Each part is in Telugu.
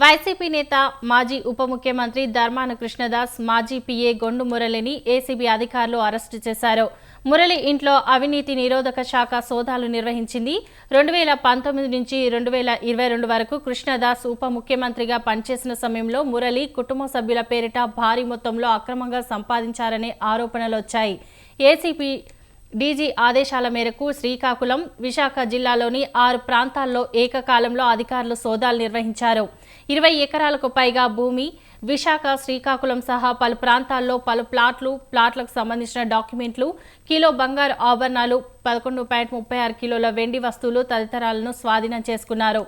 వైసీపీ నేత మాజీ ఉప ముఖ్యమంత్రి ధర్మాన కృష్ణదాస్ మాజీ పీఏ గొండు మురళిని ఏసీబీ అధికారులు అరెస్టు చేశారు. మురళి ఇంట్లో అవినీతి నిరోధక శాఖ సోదాలు నిర్వహించింది. రెండు వేల పంతొమ్మిది నుంచి రెండు వేల ఇరవై రెండు వరకు కృష్ణదాస్ ఉప ముఖ్యమంత్రిగా పనిచేసిన సమయంలో మురళి కుటుంబ సభ్యుల పేరిట భారీ మొత్తంలో అక్రమంగా సంపాదించారనే ఆరోపణలు వచ్చాయి ఏసీపీ డీజీ ఆదేశాల మేరకు శ్రీకాకుళం విశాఖ జిల్లాలోని ఆరు ప్రాంతాల్లో ఏకకాలంలో అధికారులు సోదాలు నిర్వహించారు. ఇరవై ఎకరాలకు పైగా భూమి విశాఖ శ్రీకాకుళం సహా పలు ప్రాంతాల్లో పలు ప్లాట్లు ప్లాట్లకు సంబంధించిన డాక్యుమెంట్లు కిలో బంగారు ఆభరణాలు పదకొండు పాయింట్ ముప్పై ఆరు కిలోల వెండి వస్తువులు తదితరాలను స్వాధీనం చేసుకున్నారు.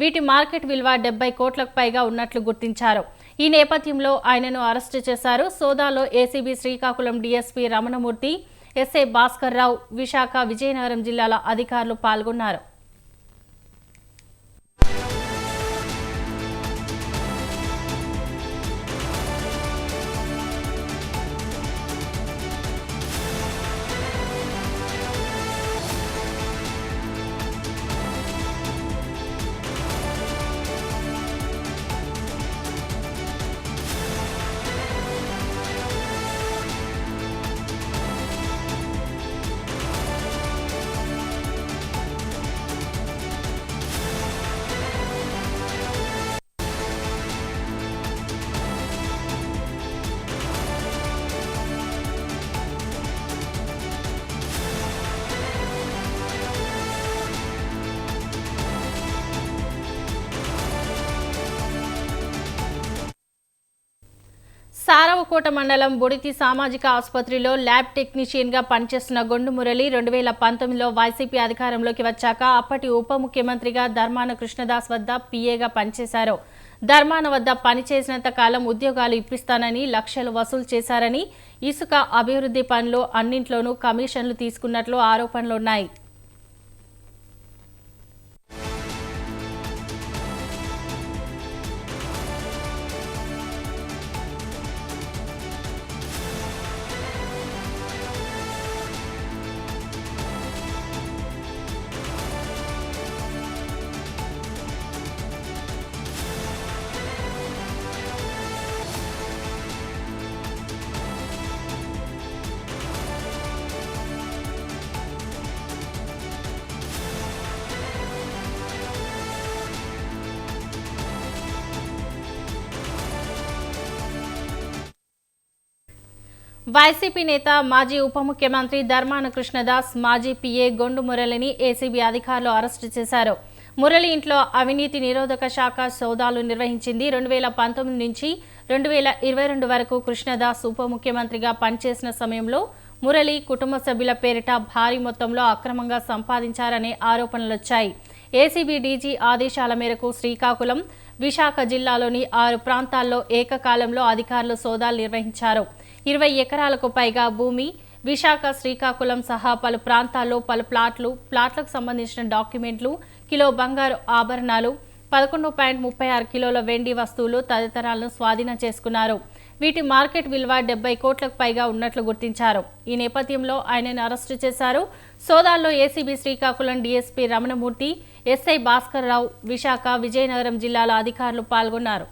వీటి మార్కెట్ విలువ డెబ్బై కోట్లకు పైగా ఉన్నట్లు గుర్తించారు. ఈ నేపథ్యంలో ఆయనను అరెస్టు చేశారు. సోదాలో ACB Srikakulam DSP Ramanamurthy SI Bhaskar Rao Visakha Vizianagaram జిల్లాల అధికారులు పాల్గొన్నారు సారవకోట మండలం బుడితి సామాజిక ఆసుపత్రిలో ల్యాబ్ టెక్నీషియన్గా పనిచేస్తున్న గొండు మురళి రెండు వేల పంతొమ్మిదిలో వైసీపీ అధికారంలోకి వచ్చాక అప్పటి ఉప ముఖ్యమంత్రిగా ధర్మాన కృష్ణదాస్ వద్ద పీఏగా పనిచేశారు. ధర్మాన వద్ద పనిచేసినంత కాలం ఉద్యోగాలు ఇప్పిస్తానని లక్షలు వసూలు చేశారని ఇసుక అభివృద్ధి పనులు అన్నింట్లోనూ కమిషన్లు తీసుకున్నట్లు ఆరోపణలున్నాయి. వైసీపీ నేత మాజీ ఉప ముఖ్యమంత్రి ధర్మాన కృష్ణదాస్ మాజీ పీఏ గొండు మురళిని ఏసీబీ అధికారులు అరెస్టు చేశారు. మురళి ఇంట్లో అవినీతి నిరోధక శాఖ సోదాలు నిర్వహించింది. రెండు వేల పంతొమ్మిది నుంచి రెండు వేల ఇరవై రెండు వరకు కృష్ణదాస్ ఉప ముఖ్యమంత్రిగా పనిచేసిన సమయంలో మురళి కుటుంబ సభ్యుల పేరిట భారీ మొత్తంలో అక్రమంగా సంపాదించారనే ఆరోపణలొచ్చాయి. ఏసీబీ డీజీ ఆదేశాల మేరకు శ్రీకాకుళం విశాఖ జిల్లాలోని ఆరు ప్రాంతాల్లో ఏకకాలంలో అధికారులు సోదాలు నిర్వహించారు. ఇరవై ఎకరాలకు పైగా భూమి విశాఖ శ్రీకాకుళం సహా పలు ప్రాంతాల్లో పలు ప్లాట్లు ప్లాట్లకు సంబంధించిన డాక్యుమెంట్లు కిలో బంగారు ఆభరణాలు పదకొండు పాయింట్ ముప్పై ఆరు కిలోల వెండి వస్తువులు తదితరాలను స్వాధీనం చేసుకున్నారు. వీటి మార్కెట్ విలువ డెబ్బై కోట్లకు పైగా ఉన్నట్లు గుర్తించారు. ఈ నేపథ్యంలో ఆయనను అరెస్టు చేశారు. సోదాల్లో ACB Srikakulam DSP Ramanamurthy SI Bhaskar Rao Visakha Vizianagaram జిల్లాల అధికారులు పాల్గొన్నారు.